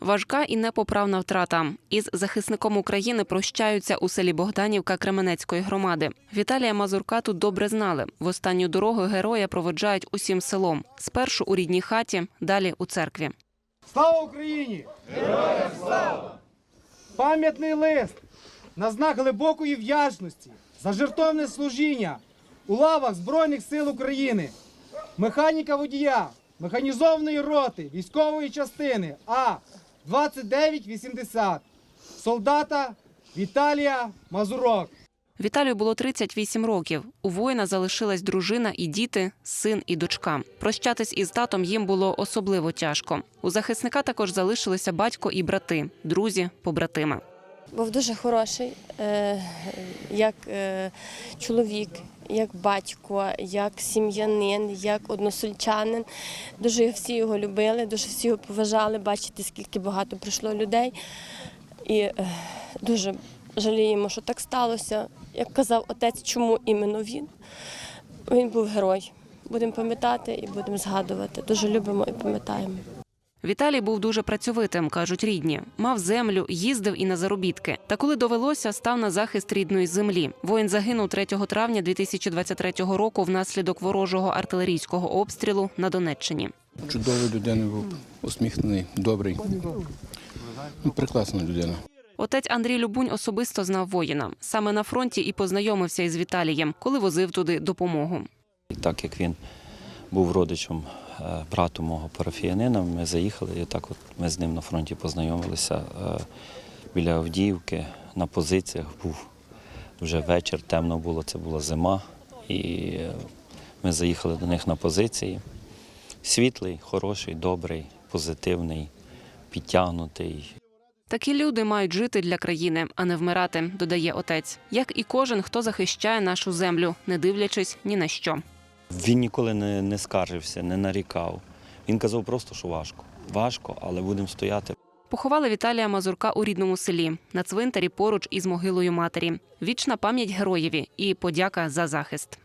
Важка і непоправна втрата. Із захисником України прощаються у селі Богданівка Кременецької громади. Віталія Мазурка тут добре знали. В останню дорогу героя проводжають усім селом. Спершу у рідній хаті, далі у церкві. Слава Україні! Героям слава! Пам'ятний лист на знак глибокої вдячності за жертовне служіння у лавах Збройних сил України, механіка водія, механізованої роти, військової частини А 2980, солдата Віталія Мазурок. Віталію було 38 років. У воїна залишилась дружина і діти, син і дочка. Прощатись із татом їм було особливо тяжко. У захисника також залишилися батько і брати, друзі, побратими. Був дуже хороший, е, як е, чоловік, як батько, як сім'янин, як односельчанин. Дуже всі його любили, дуже всі його поважали. Бачите, скільки багато прийшло людей. І е, дуже жаліємо, що так сталося. Як казав отець, чому іменно він? Він був герой. Будемо пам'ятати і будемо згадувати. Дуже любимо і пам'ятаємо. Віталій був дуже працьовитим, кажуть рідні. Мав землю, їздив і на заробітки. Та коли довелося, став на захист рідної землі. Воїн загинув 3 травня 2023 року внаслідок ворожого артилерійського обстрілу на Донеччині. Чудовий людина був, усміхнений, добрий. Ну, прекрасна людина. Отець Андрій Любунь особисто знав воїна. Саме на фронті і познайомився із Віталієм, коли возив туди допомогу. І так як він був родичем е, брату мого парафіянина, ми заїхали, і так от ми з ним на фронті познайомилися е, біля Авдіївки на позиціях. Був вже вечір, темно було, це була зима. І е, ми заїхали до них на позиції. Світлий, хороший, добрий, позитивний, підтягнутий. Такі люди мають жити для країни, а не вмирати, додає отець. Як і кожен, хто захищає нашу землю, не дивлячись ні на що. Він ніколи не, не скаржився, не нарікав. Він казав просто, що важко. Важко, але будемо стояти. Поховали Віталія Мазурка у рідному селі на цвинтарі поруч із могилою матері. Вічна пам'ять героєві і подяка за захист.